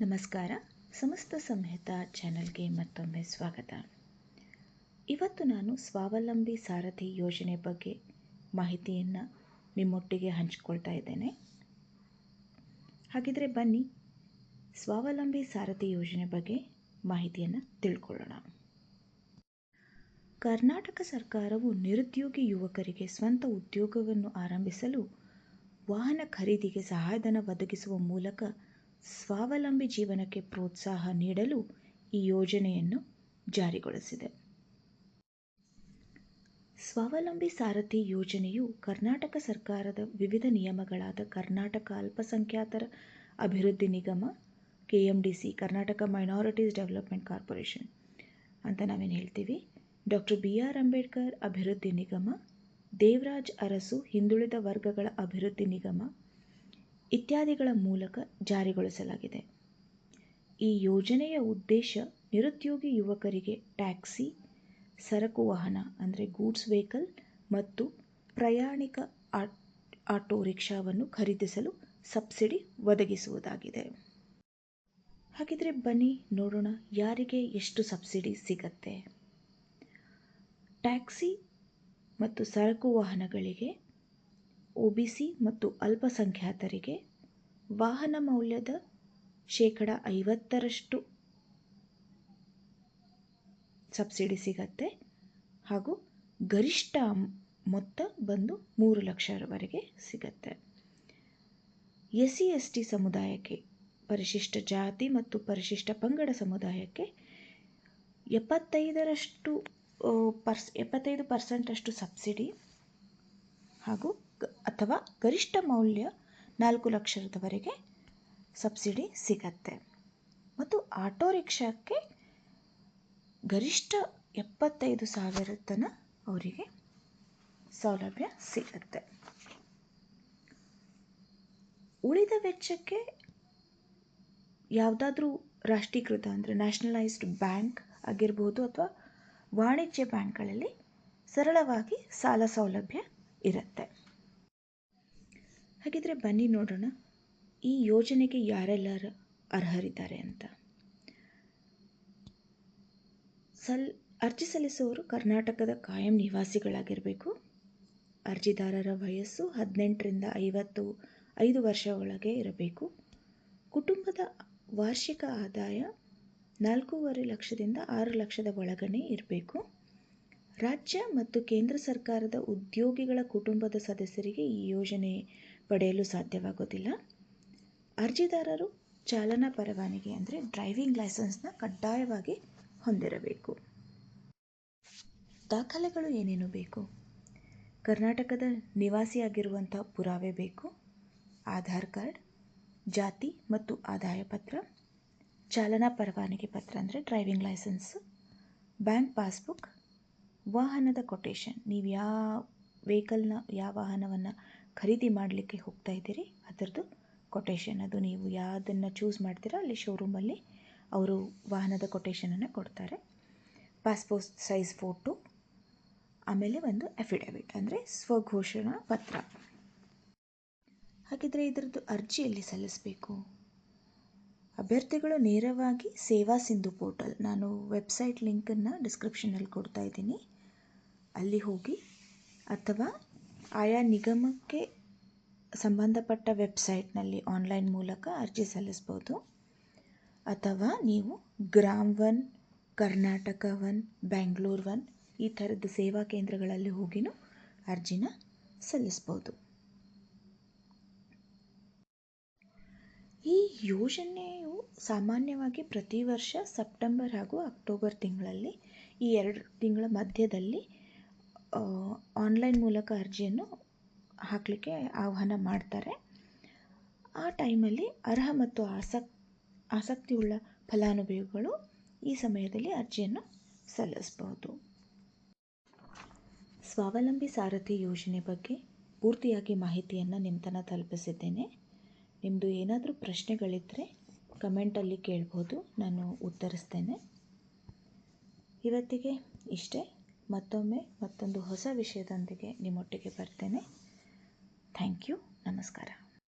ನಮಸ್ಕಾರ. ಸಮಸ್ತ ಸಂಹಿತ ಚಾನೆಲ್ಗೆ ಮತ್ತೊಮ್ಮೆ ಸ್ವಾಗತ. ಇವತ್ತು ನಾನು ಸ್ವಾವಲಂಬಿ ಸಾರಥಿ ಯೋಜನೆ ಬಗ್ಗೆ ಮಾಹಿತಿಯನ್ನು ನಿಮ್ಮೊಟ್ಟಿಗೆ ಹಂಚಿಕೊಳ್ತಾ ಇದ್ದೇನೆ. ಹಾಗಿದ್ರೆ ಬನ್ನಿ, ಸ್ವಾವಲಂಬಿ ಸಾರಥಿ ಯೋಜನೆ ಬಗ್ಗೆ ಮಾಹಿತಿಯನ್ನು ತಿಳ್ಕೊಳ್ಳೋಣ. ಕರ್ನಾಟಕ ಸರ್ಕಾರವು ನಿರುದ್ಯೋಗಿ ಯುವಕರಿಗೆ ಸ್ವಂತ ಉದ್ಯೋಗವನ್ನು ಆರಂಭಿಸಲು ವಾಹನ ಖರೀದಿಗೆ ಸಹಾಯಧನ ಒದಗಿಸುವ ಮೂಲಕ ಸ್ವಾವಲಂಬಿ ಜೀವನಕ್ಕೆ ಪ್ರೋತ್ಸಾಹ ನೀಡಲು ಈ ಯೋಜನೆಯನ್ನು ಜಾರಿಗೊಳಿಸಿದೆ. ಸ್ವಾವಲಂಬಿ ಸಾರಥಿ ಯೋಜನೆಯು ಕರ್ನಾಟಕ ಸರ್ಕಾರದ ವಿವಿಧ ನಿಯಮಗಳಾದ ಕರ್ನಾಟಕ ಅಲ್ಪಸಂಖ್ಯಾತರ ಅಭಿವೃದ್ಧಿ ನಿಗಮ, K M D C, Karnataka minorities development corporation ಅಂತ ನಾವೇನು ಹೇಳ್ತೀವಿ. ಡಾಕ್ಟರ್ ಬಿ ಆರ್ ಅಂಬೇಡ್ಕರ್ ಅಭಿವೃದ್ಧಿ ನಿಗಮ, ದೇವರಾಜ್ ಅರಸು ಹಿಂದುಳಿದ ವರ್ಗಗಳ ಅಭಿವೃದ್ಧಿ ನಿಗಮ ಇತ್ಯಾದಿಗಳ ಮೂಲಕ ಜಾರಿಗೊಳಿಸಲಾಗಿದೆ. ಈ ಯೋಜನೆಯ ಉದ್ದೇಶ ನಿರುದ್ಯೋಗಿ ಯುವಕರಿಗೆ ಟ್ಯಾಕ್ಸಿ, ಸರಕು ವಾಹನ, ಅಂದರೆ ಗೂಡ್ಸ್ ವೆಹಿಕಲ್ ಮತ್ತು ಪ್ರಯಾಣಿಕ ಆಟೋ ರಿಕ್ಷಾವನ್ನು ಖರೀದಿಸಲು ಸಬ್ಸಿಡಿ ಒದಗಿಸುವುದಾಗಿದೆ. ಹಾಗಿದ್ರೆ ಬನ್ನಿ, ನೋಡೋಣ ಯಾರಿಗೆ ಎಷ್ಟು ಸಬ್ಸಿಡಿ ಸಿಗತ್ತೆ. ಟ್ಯಾಕ್ಸಿ ಮತ್ತು ಸರಕು ವಾಹನಗಳಿಗೆ ಒ ಸಿ ಮತ್ತು ಅಲ್ಪಸಂಖ್ಯಾತರಿಗೆ ವಾಹನ ಮೌಲ್ಯದ ಶೇಕಡ ಐವತ್ತರಷ್ಟು ಸಬ್ಸಿಡಿ ಸಿಗತ್ತೆ ಹಾಗೂ ಗರಿಷ್ಠ ಮೊತ್ತ ಬಂದು ಮೂರು ಲಕ್ಷವರೆಗೆ ಸಿಗತ್ತೆ. ಎಸ್ ಸಿ ಎಸ್ ಟಿ ಸಮುದಾಯಕ್ಕೆ, ಪರಿಶಿಷ್ಟ ಜಾತಿ ಮತ್ತು ಪರಿಶಿಷ್ಟ ಪಂಗಡ ಸಮುದಾಯಕ್ಕೆ ಎಪ್ಪತ್ತೈದರಷ್ಟು ಪರ್ಸ್, ಎಪ್ಪತ್ತೈದು ಪರ್ಸೆಂಟಷ್ಟು ಸಬ್ಸಿಡಿ ಹಾಗೂ ಅಥವಾ ಗರಿಷ್ಠ ಮೌಲ್ಯ ನಾಲ್ಕು ಲಕ್ಷದವರೆಗೆ ಸಬ್ಸಿಡಿ ಸಿಗತ್ತೆ. ಮತ್ತು ಆಟೋ ರಿಕ್ಷಾಕ್ಕೆ ಗರಿಷ್ಠ ಎಪ್ಪತ್ತೈದು ಸಾವಿರ ತನ ಅವರಿಗೆ ಸೌಲಭ್ಯ ಸಿಗತ್ತೆ. ಉಳಿದ ವೆಚ್ಚಕ್ಕೆ ಯಾವುದಾದ್ರೂ ರಾಷ್ಟ್ರೀಕೃತ ಅಂದರೆ ನ್ಯಾಷನಲೈಸ್ಡ್ ಬ್ಯಾಂಕ್ ಆಗಿರ್ಬೋದು ಅಥವಾ ವಾಣಿಜ್ಯ ಬ್ಯಾಂಕ್ಗಳಲ್ಲಿ ಸರಳವಾಗಿ ಸಾಲ ಸೌಲಭ್ಯ ಇರುತ್ತೆ. ಹಾಗಿದ್ರೆ ಬನ್ನಿ ನೋಡೋಣ. ಈ ಯೋಜನೆಗೆ ಯಾರೆಲ್ಲ ಅರ್ಹರಿದ್ದಾರೆ ಅಂತ. ಸಲ್, ಅರ್ಜಿ ಸಲ್ಲಿಸುವವರು ಕರ್ನಾಟಕದ ಕಾಯಂ ನಿವಾಸಿಗಳಾಗಿರಬೇಕು. ಅರ್ಜಿದಾರರ ವಯಸ್ಸು ಹದಿನೆಂಟರಿಂದ ಐವತ್ತು, ಐದು ವರ್ಷ ಒಳಗೆ ಇರಬೇಕು. ಕುಟುಂಬದ ವಾರ್ಷಿಕ ಆದಾಯ ನಾಲ್ಕೂವರೆ ಲಕ್ಷದಿಂದ ಆರು ಲಕ್ಷದ ಒಳಗನೆ ಇರಬೇಕು. ರಾಜ್ಯ ಮತ್ತು ಕೇಂದ್ರ ಸರ್ಕಾರದ ಉದ್ಯೋಗಿಗಳ ಕುಟುಂಬದ ಸದಸ್ಯರಿಗೆ ಈ ಯೋಜನೆ ಪಡೆಯಲು ಸಾಧ್ಯವಾಗೋದಿಲ್ಲ. ಅರ್ಜಿದಾರರು ಚಾಲನಾ ಪರವಾನಗಿ ಅಂದರೆ ಡ್ರೈವಿಂಗ್ ಲೈಸೆನ್ಸ್ನ ಕಡ್ಡಾಯವಾಗಿ ಹೊಂದಿರಬೇಕು. ದಾಖಲೆಗಳು ಏನೇನು ಬೇಕು? ಕರ್ನಾಟಕದ ನಿವಾಸಿಯಾಗಿರುವಂಥ ಪುರಾವೆ ಬೇಕು, ಆಧಾರ್ ಕಾರ್ಡ್, ಜಾತಿ ಮತ್ತು ಆದಾಯ ಪತ್ರ, ಚಾಲನಾ ಪರವಾನಗಿ ಪತ್ರ ಅಂದರೆ ಡ್ರೈವಿಂಗ್ ಲೈಸೆನ್ಸ್, ಬ್ಯಾಂಕ್ ಪಾಸ್ಬುಕ್, ವಾಹನದ ಕೊಟೇಶನ್ ನೀವು ಯಾವ ವೆಹಿಕಲ್ನ, ಯಾವ ವಾಹನವನ್ನು ಖರೀದಿ ಮಾಡಲಿಕ್ಕೆ ಹೋಗ್ತಾ ಇದ್ದೀರಿ, ಅದರದ್ದು ಕೊಟೇಶನ್ ಅದು. ನೀವು ಯಾವುದನ್ನು ಚೂಸ್ ಮಾಡ್ತೀರಾ ಅಲ್ಲಿ ಶೋರೂಮಲ್ಲಿ ಅವರು ವಾಹನದ ಕೊಟೇಶನನ್ನು ಕೊಡ್ತಾರೆ. ಪಾಸ್ಪೋರ್ಟ್ ಸೈಜ್ ಫೋಟೋ ಆಮೇಲೆ ಒಂದು ಅಫಿಡವಿಟ್ ಅಂದರೆ ಸ್ವಘೋಷಣಾ ಪತ್ರ. ಹಾಗಿದ್ರೆ ಇದರದ್ದು ಅರ್ಜಿ ಎಲ್ಲಿ ಸಲ್ಲಿಸಬೇಕು? ಅಭ್ಯರ್ಥಿಗಳು ನೇರವಾಗಿ ಸೇವಾ ಸಿಂಧು ಪೋರ್ಟಲ್ ನಾನು ವೆಬ್ಸೈಟ್ ಲಿಂಕನ್ನು ಡಿಸ್ಕ್ರಿಪ್ಷನಲ್ಲಿ ಕೊಡ್ತಾ ಇದ್ದೀನಿ. ಅಲ್ಲಿ ಹೋಗಿ ಅಥವಾ ಆಯಾ ನಿಗಮಕ್ಕೆ ಸಂಬಂಧಪಟ್ಟ ವೆಬ್ಸೈಟ್ನಲ್ಲಿ ಆನ್ಲೈನ್ ಮೂಲಕ ಅರ್ಜಿ ಸಲ್ಲಿಸ್ಬೋದು ಅಥವಾ ನೀವು Gram one, Karnataka one, Bangalore one ಈ ಥರದ ಸೇವಾ ಕೇಂದ್ರಗಳಲ್ಲಿ ಹೋಗಿನೂ ಅರ್ಜಿನ ಸಲ್ಲಿಸ್ಬೋದು ಈ ಯೋಜನೆಯು ಸಾಮಾನ್ಯವಾಗಿ ಪ್ರತಿ ವರ್ಷ ಸೆಪ್ಟೆಂಬರ್ ಹಾಗೂ ಅಕ್ಟೋಬರ್ ತಿಂಗಳಲ್ಲಿ ಈ ಎರಡು ತಿಂಗಳ ಮಧ್ಯದಲ್ಲಿ ಆನ್ಲೈನ್ ಮೂಲಕ ಅರ್ಜಿಯನ್ನು ಹಾಕಲಿಕ್ಕೆ ಆಹ್ವಾನ ಮಾಡ್ತಾರೆ. ಆ ಟೈಮಲ್ಲಿ ಅರ್ಹ ಮತ್ತು ಆಸಕ್, ಆಸಕ್ತಿಯುಳ್ಳ ಫಲಾನುಭವಿಗಳು ಈ ಸಮಯದಲ್ಲಿ ಅರ್ಜಿಯನ್ನು ಸಲ್ಲಿಸಬಹುದು. ಸ್ವಾವಲಂಬಿ ಸಾರಥಿ ಯೋಜನೆ ಬಗ್ಗೆ ಪೂರ್ತಿಯಾಗಿ ಮಾಹಿತಿಯನ್ನು ನಿಮ್ಮ ತನಕ ತಲುಪಿಸಿದ್ದೇನೆ. ನಿಮ್ಮದು ಏನಾದರೂ ಪ್ರಶ್ನೆಗಳಿದ್ದರೆ ಕಮೆಂಟಲ್ಲಿ ಕೇಳ್ಬೋದು. ನಾನು ಉತ್ತರಿಸ್ತೇನೆ. ಇವತ್ತಿಗೆ ಇಷ್ಟೇ. ಮತ್ತೊಮ್ಮೆ ಮತ್ತೊಂದು ಹೊಸ ವಿಷಯದೊಂದಿಗೆ ನಿಮ್ಮೊಟ್ಟಿಗೆ ಬರ್ತೇನೆ. ಥ್ಯಾಂಕ್ ಯು ನಮಸ್ಕಾರ.